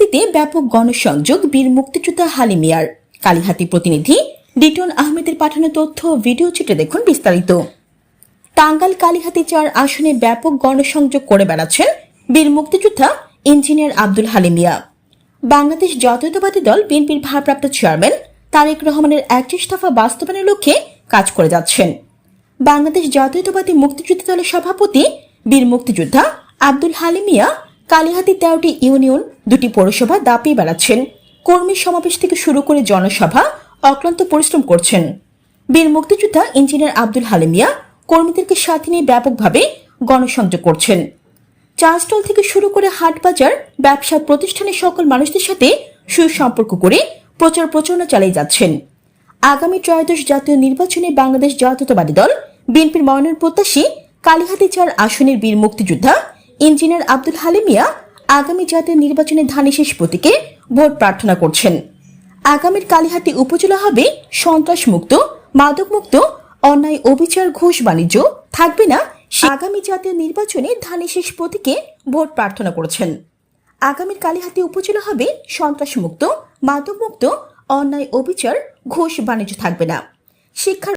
কালিহাতিতে ব্যাপক গণসংযোগ বীর মুক্তিযোদ্ধা হালিমিয়ার কালিহাতি প্রতিনিধি ডিটন আহমেদের পাঠানো তথ্য ভিডিও চিত্রে দেখুন বিস্তারিত। টাঙ্গাইল কালিহাতি চার আসনে ব্যাপক গণসংযোগ করে বেড়াচ্ছেন বীর মুক্তিযোদ্ধা ইঞ্জিনিয়ার আব্দুল হালিমিয়া বাংলাদেশ জাতীয়তাবাদী দল বিএনপির ভারপ্রাপ্ত চেয়ারম্যান তারেক রহমানের একত্রিশ দফা বাস্তবায়নের লক্ষ্যে কাজ করে যাচ্ছেন। বাংলাদেশ জাতীয়তাবাদী মুক্তিযুদ্ধ দলের সভাপতি বীর মুক্তিযোদ্ধা আব্দুল হালিমিয়া কালিহাতি তেরোটি ইউনিয়ন দুটি পৌরসভা দাপিয়ে বেড়াচ্ছেন। কর্মী সমাবেশ থেকে শুরু করে জনসভা অক্লান্ত পরিশ্রম করছেন। বীর মুক্তিযোদ্ধা ইঞ্জিনিয়ার আব্দুল হালিমিয়া কর্মীদেরকে সাথে নিয়ে ব্যাপকভাবে গণসংযোগ করছেন। চা স্টল থেকে শুরু করে হাট বাজার, ব্যবসা প্রতিষ্ঠানের সকল মানুষদের সাথে সুসম্পর্ক করে প্রচার প্রচারণা চালিয়ে যাচ্ছেন। আগামী ত্রয়োদশ জাতীয় নির্বাচনে বাংলাদেশ জাতীয়তাবাদী দল, বিএনপির মনোনয়ন প্রত্যাশী কালীহাতি চার আসনের বীর মুক্তিযোদ্ধা ইঞ্জিনিয়ার আব্দুল হালিমিয়া আগামী জাতীয় নির্বাচনে ধানের শেষ প্রতীকে ভোট প্রার্থনা করছেন। আগামীর কালীহাতি উপজেলা হবে সন্ত্রাস মুক্ত মাদক মুক্ত অন্যায় অবিচার ঘুষ বাণিজ্য, থাকবে না আগামী জাতীয় নির্বাচনে ধানের শেষ প্রতীকে ভোট প্রার্থনা করেছেন। আগামীর কালীহাতি উপজেলা হবে সন্ত্রাস মুক্ত মাদক মুক্ত অন্যায় অবিচার ঘুষ বাণিজ্য থাকবে না। শিক্ষার